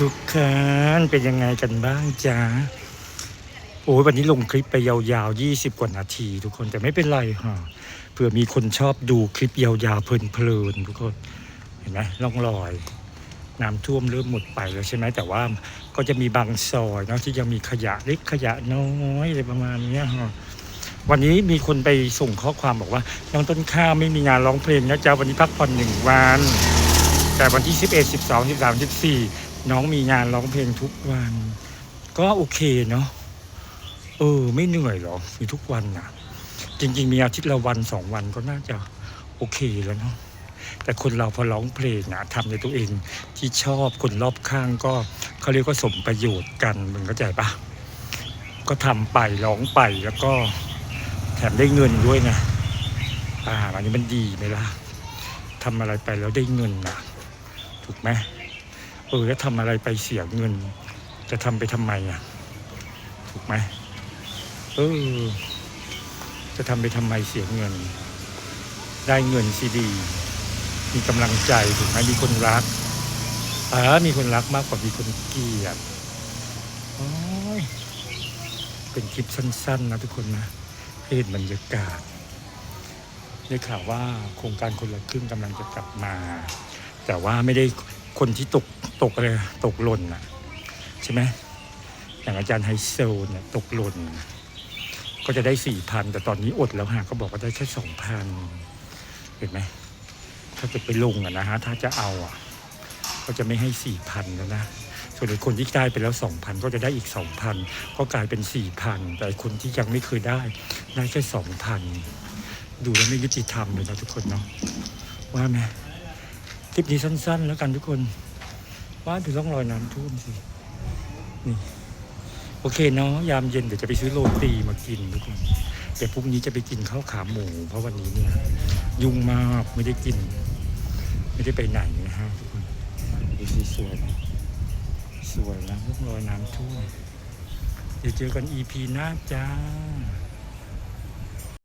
ทุกคนเป็นยังไงกันบ้างจ๊ะโอ้ยวันนี้ลงคลิปไปยาวๆ 20 กว่านาที ทุกคนแต่ไม่เป็นไรฮะเผื่อมีคนชอบดูคลิปยาวๆเพลินๆทุกคนเห็นไหมล่องรอยน้ำท่วมเริ่มหมดไปแล้วใช่ไหมแต่ว่าก็จะมีบางซอยเนาะที่ยังมีขยะเล็กขยะน้อยอะไรประมาณนี้ฮะวันนี้มีคนไปส่งข้อความบอกว่าน้องต้นข้าวไม่มีงานร้องเพลงนะจ๊ะวันนี้พักผ่อนหนึ่งวัน แต่วันที่ 11 12 13 14 น้องมีงานร้องเพลงทุกวัน ก็โอเคเนาะเออ ไม่เหนื่อยหรอมีทุกวันนะจริง ๆ มีอาทิตย์ละวันสองวันก็น่าจะโอเคแล้วเนาะแต่คนเราพอร้องเพลงอะทำในตัวเองที่ชอบคนรอบข้างก็เขาเรียกว่าสมประโยชน์กันมึงเข้าใจปะก็ทำไปร้องไปแล้วก็แถมได้เงินด้วยไงอ่าอันนี้มันดีไหมล่ะทำอะไรไปแล้วได้เงินนะถูกไหม เออแล้วทำอะไรไปเสียเงิน จะทำไปทำไมอะ ถูกไหมเออ จะทำไปทำไมเสียเงิน ได้เงินซีดี มีกำลังใจถูกไหมมีคนรักอ่ามีคนรักมากกว่ามีคนเกลียดเป็นคลิปสั้น ๆ นะทุกคนนะให้เห็นบรรยากาศได้ข่าวว่าโครงการคนละครึ่งกำลังจะกลับมา แต่ว่าไม่ได้ คนที่ตกตกอะไรตกหล่นน่ะใช่ไหมอย่างอาจารย์ไฮโซเนี่ยตกหล่น ก็จะได้สี่พันแต่ตอนนี้อดแล้วฮะก็บอกว่าได้แค่สองพันเห็นไหมถ้าจะไปลงอะนะฮะถ้าจะเอาอะ ก็จะไม่ให้สี่พันแล้วนะส่วนคนที่ได้ไปแล้วสองพันก็จะได้อีกสองพันก็กลายเป็นสี่พันแต่คนที่ยังไม่เคยได้ ได้แค่สองพันดูแล้วไม่ยุติธรรมเลยนะทุกคนเนาะว่าไหม คลิปนี้สั้น ๆ แล้วกันทุกคนว่าถึงต้องรอยน้ำท่วมสิ นี่ โอเคเนาะยามเย็นเดี๋ยวจะไปซื้อโรตีมากินทุกคนแต่พรุ่งนี้จะไปกินข้าวขาหมู เพราะวันนี้เนี่ย ยุ่งมากไม่ได้กิน ไม่ได้ไปไหนนะฮะทุกคนดูสิสวยไหมสวยนะร่องรอยน้ำท่วมเดี๋ยวเจอกัน EP หน้าจ้า